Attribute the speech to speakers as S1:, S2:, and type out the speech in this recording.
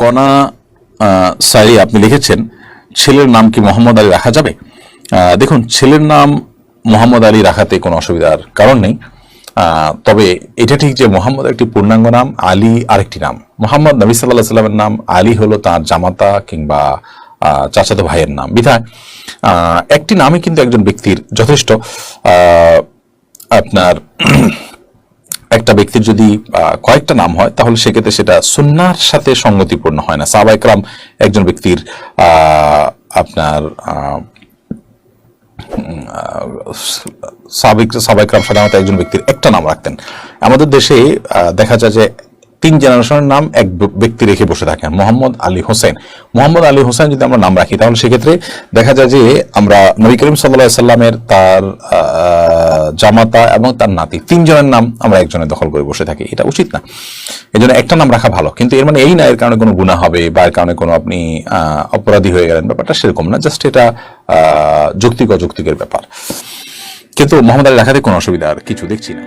S1: কনা সাই আপনি লিখেছেন, ছেলের নাম কি মোহাম্মদ আলী রাখা যাবে? দেখুন, ছেলের নাম মোহাম্মদ আলী রাখাতে কোনো অসুবিধার কারণ নেই। তবে এটা ঠিক যে মোহাম্মদ একটি পূর্ণাঙ্গ নাম, আলী আরেকটি নাম। মোহাম্মদ নবী সাল্লাহ সাল্লামের নাম, আলী হলো তার জামাতা কিংবা চাচাতো ভাইয়ের নাম। বিধায় একটি নামই কিন্তু একজন ব্যক্তির যথেষ্ট। আপনার একটা ব্যক্তির যদি কয়েকটা নাম হয় তাহলে সেক্ষেত্রে সেটা সুন্নার সাথে সঙ্গতিপূর্ণ হয় না। সাবাইকরাম একজন ব্যক্তির আপনার আহ, সাবেক সাবেকরাম সাধারণত একজন ব্যক্তির একটা নাম রাখতেন। আমাদের দেশে দেখা যায় যে তিন জেনারেশনের নাম এক ব্যক্তি রেখে বসে থাকেন মোহাম্মদ আলী হোসেন। মোহাম্মদ আলী হোসেন যদি আমরা নাম রাখি তাহলে সেক্ষেত্রে দেখা যায় যে আমরা নবী করিম সাল্লাহ সাল্লামের তার জামাতা এবং তার নাতি। তিনজনের নাম আমরা একজনের দখল করে বসে থাকি, এটা উচিত না। এই জন্য একটা নাম রাখা ভালো। কিন্তু এর মানে এই না, এর কারণে কোনো গুণা হবে বা এর কারণে কোনো আপনি অপরাধী হয়ে গেলেন। ব্যাপারটা সেরকম না, জাস্ট এটা যৌক্তিক অযৌক্তিকের ব্যাপার। কিন্তু মোহাম্মদ আলী রাখাতে কোনো অসুবিধা আর কিছু দেখছি না।